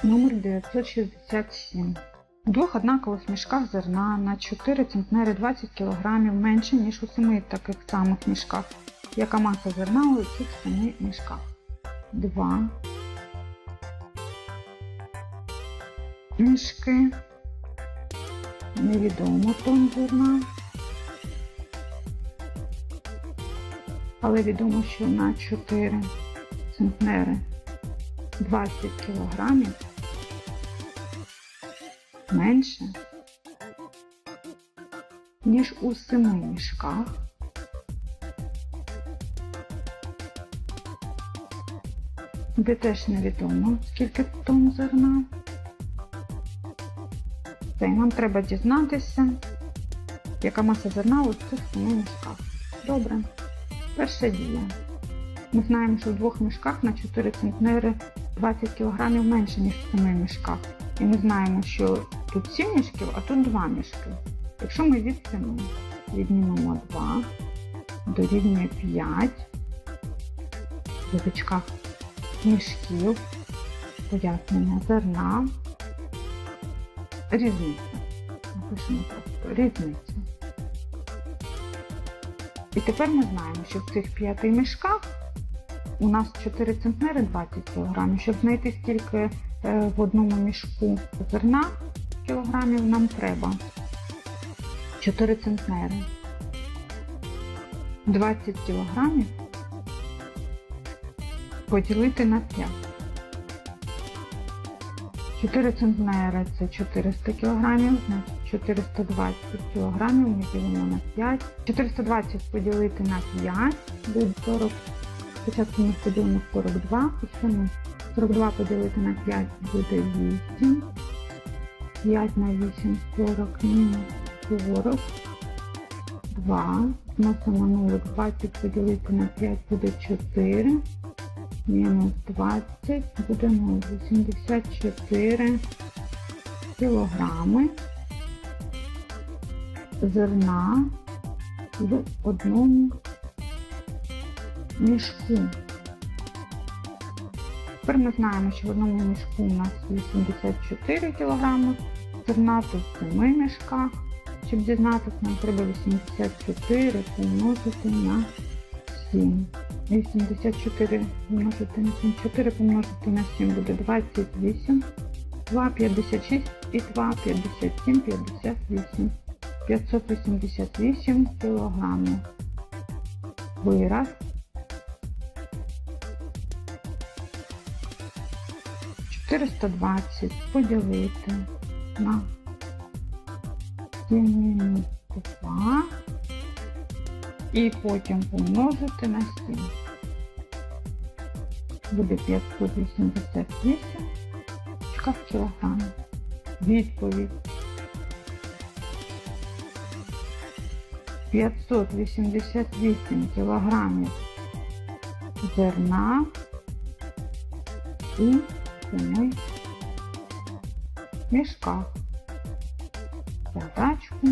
Номер 967. У двох однакових мішках зерна на 4 центнери 20 кг менше, ніж у 7 таких самих мішках. Яка маса зерна у цих 7 мішках? 2 мішки. Невідомо тонн зерна. Але відомо, що на 4 центнери 20 кілограмів менше, ніж у 7 мішках. Де теж невідомо, скільки тонн зерна. Це і нам треба дізнатися, яка маса зерна у цих 7 мішках. Добре. Перша дія. Ми знаємо, що в двох мішках на 4 центнери 20 кг менше, ніж в 7 мішках. І ми знаємо, що тут 7 мішків, а тут 2 мішки. Якщо ми від 7 віднімемо 2, дорівнює 5 в дужечках мішків, пояснення зерна, різниця. Напишемо просто різниця. І тепер ми знаємо, що в цих п'яти мішках у нас 4 центнери 20 кг. Щоб знайти стільки е, в одному мішку зерна кілограмів, нам треба 4 центнери 20 кілограмів поділити на 5. 4 центнери це 400 кг, 420 кг ми ділимо на 5. 420 поділити на 5 буде 40. Спочатку ми поділимо 42, потім ми 42 поділити на 5 буде 8. 5 на 8 40 мінус 40. 2. Зносимо 0, 20 поділити на 5 буде 4 мінус 20 буде 0, 84 кілограми зерна в одному мішку. Тепер ми знаємо, що в одному мішку у нас 84 кілограми зерна, тут в 7 мішках. Щоб дізнатися, нам треба 84 помножити на 7. 84 помножити на 7, 4 помножити на 7 буде 28, 2, 56 і 2, 57, 58, 588 кілограмів. Вираз. Чотириста двадцять поділити на 7 мінус 2 і потім помножити на 7. Буде 588 в кілограмів. Відповідь. 588 кілограмів зерна у 7 мішках. Задачку.